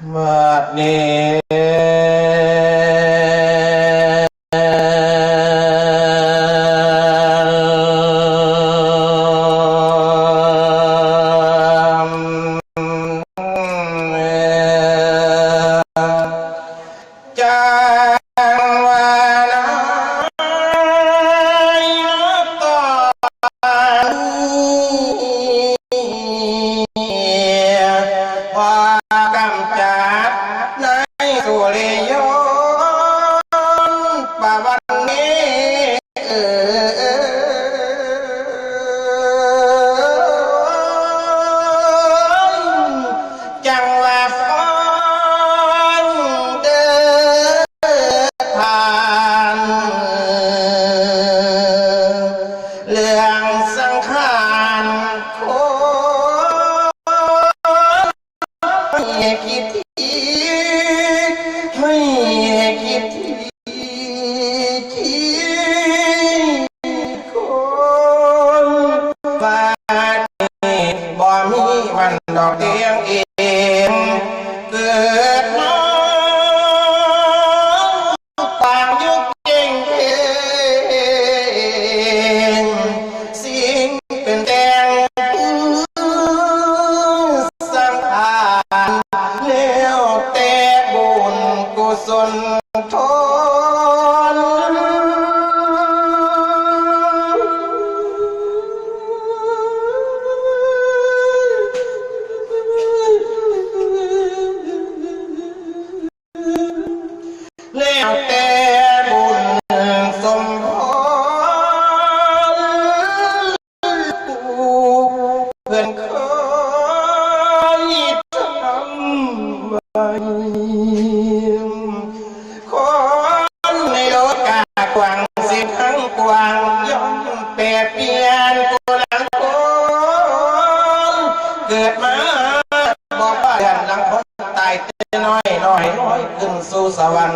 mak love. susaban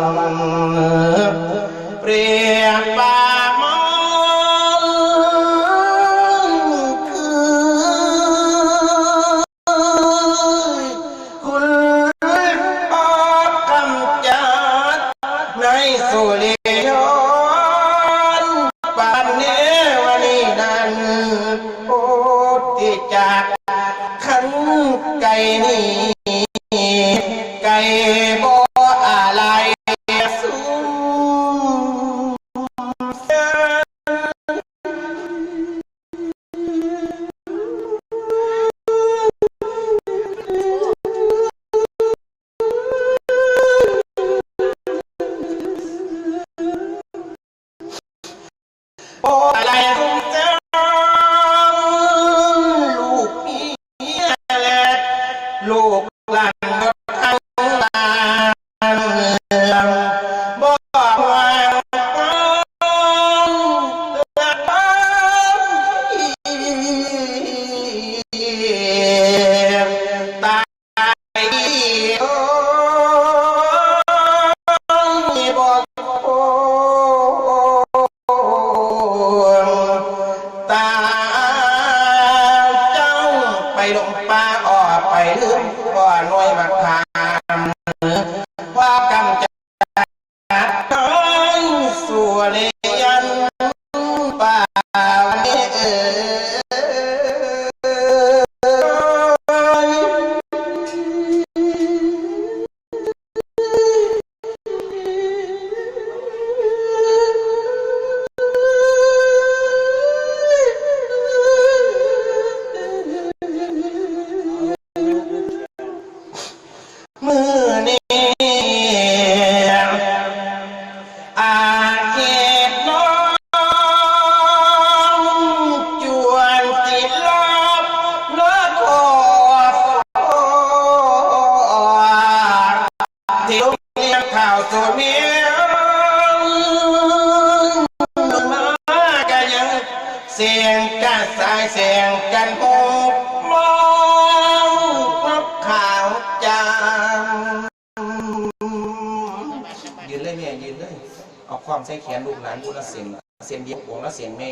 ใส่แขนลูกหลานบุญละเสีนเสียงเดียวของละเสียงแม่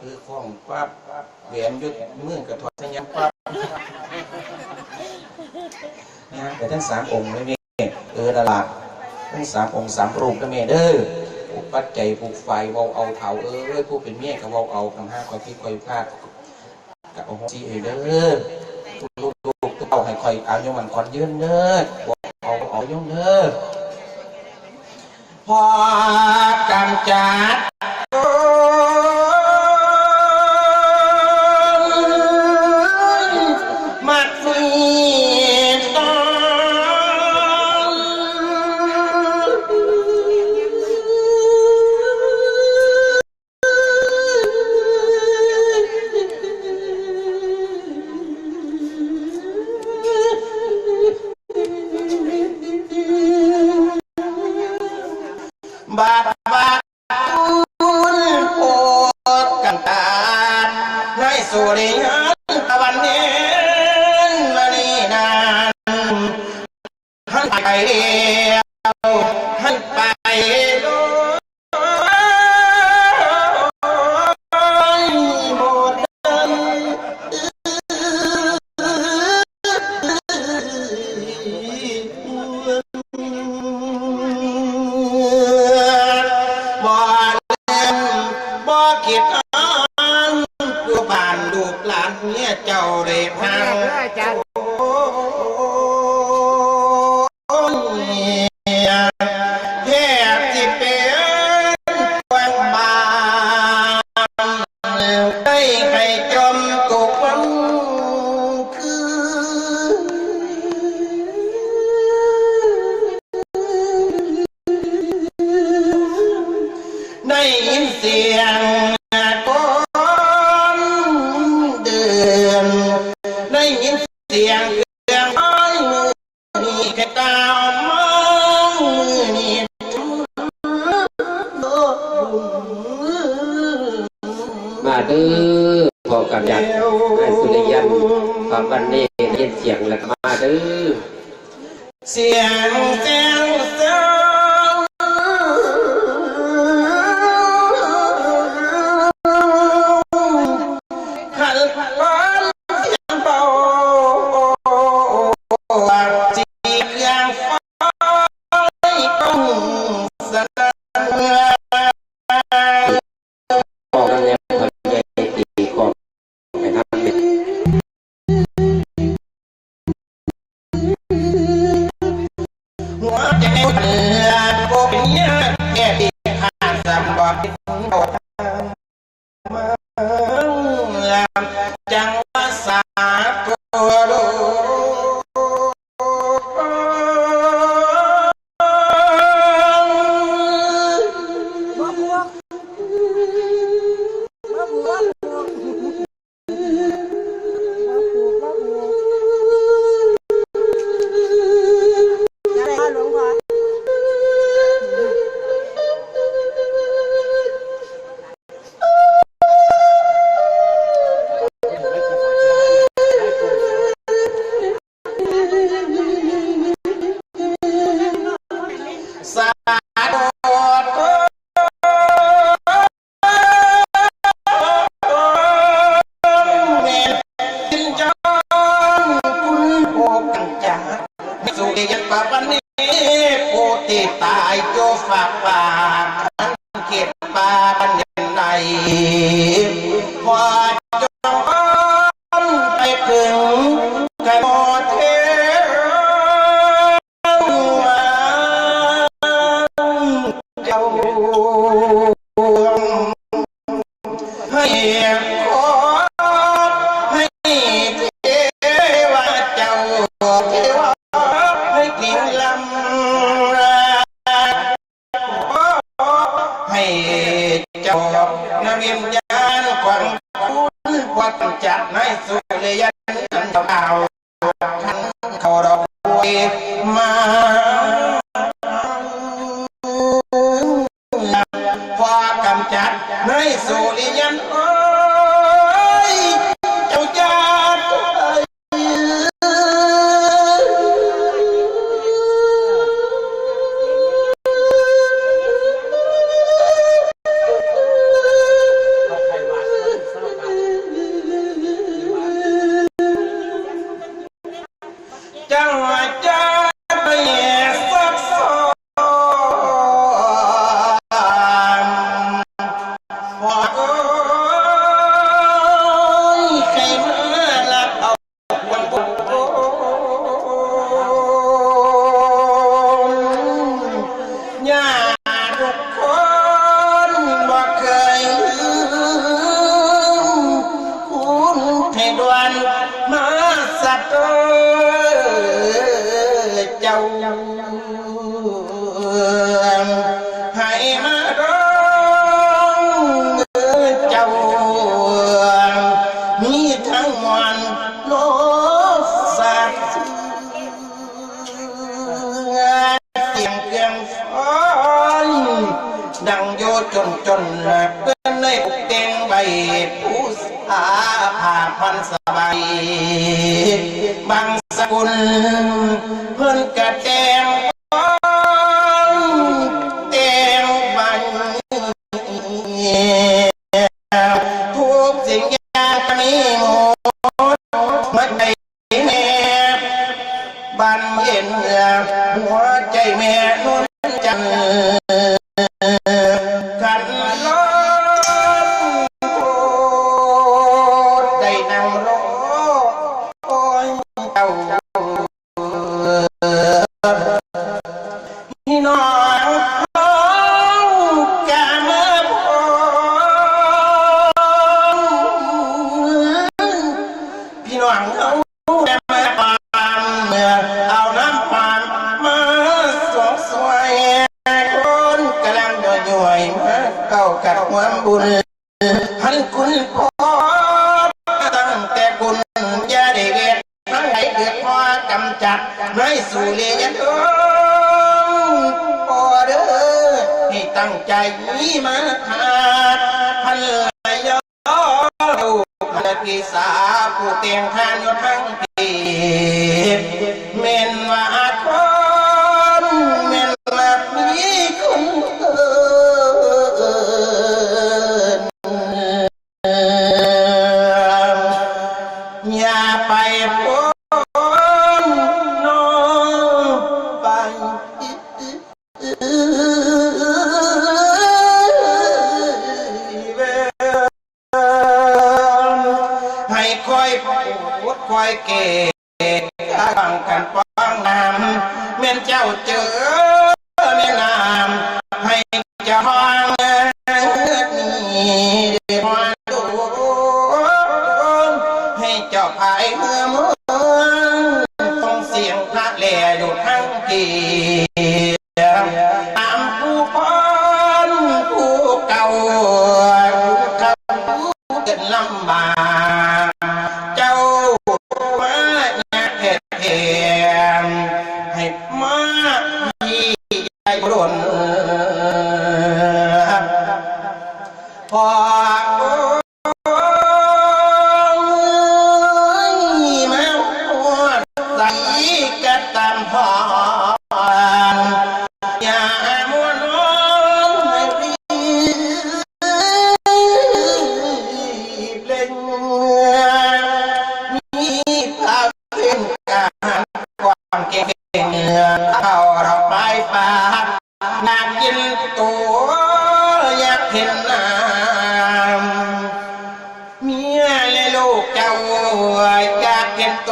คือของปั๊บแหวนยุดมือกระถอดสัญญาปั๊บนะแต่ท่านสามองค์ไม่เมเออตลาดทั้งสามองค์สามรูปก็เมเด้อผูกปัดใจผูกไฟวบาเอาเถาเออผู้เป็นเมีกับเบาเอาคำห้าคอยที่คอยพาดกับองค์ซีเอเด้อลูกลูกเต่าให้คอยอายุมันคอนยืนเด้อเอาเอายุ่งเด้อ พอกำจัด ดื้อเสียงแก้ว อก็เป็นเนื้อแก่ที่ขาดสำบัติ หาพันสบายบางสกุล พี่น้องเฮา Yeah, oh เจ้าอยากเห็นโต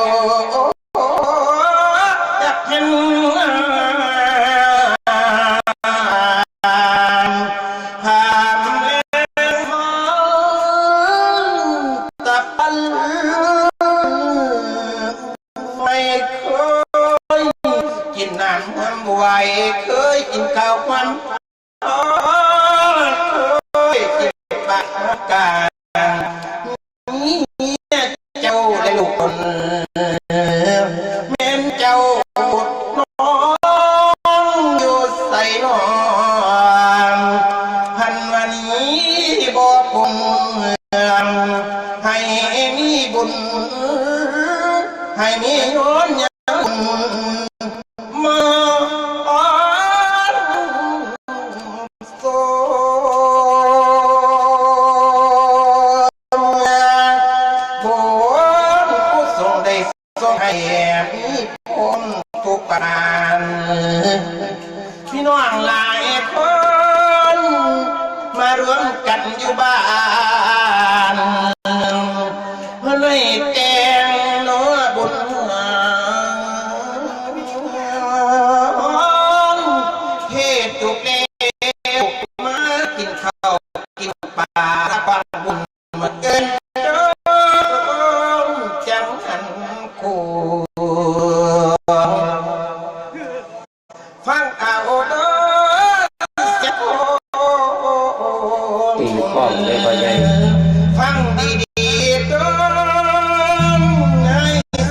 ารวมกันอยู่บ้าน มเลยพ่อใฟังดีดีต้องให้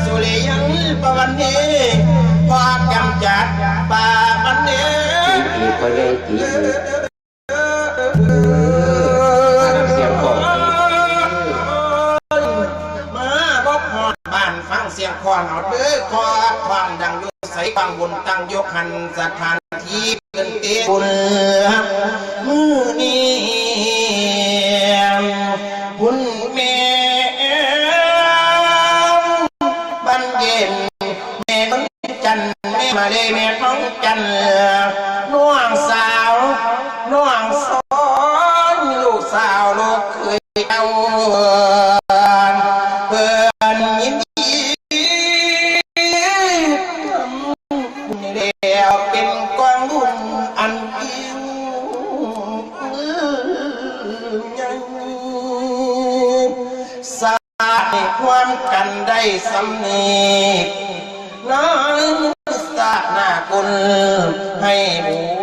สุริยังปวันนี้พอกำจัดป่าวันนี้ดีๆพ่อใหญ่ยงของมบกพอานฟังเสียงคอเหาเด้อคอฟังดังอยู่ใสฟังบุญตั้งยกหันสถาน บุญเม่บันเย็นแม่มันจันแม่มาเลยแม่ท้องจัน ได้สำนีกน้องสาหน้ากุลให้บู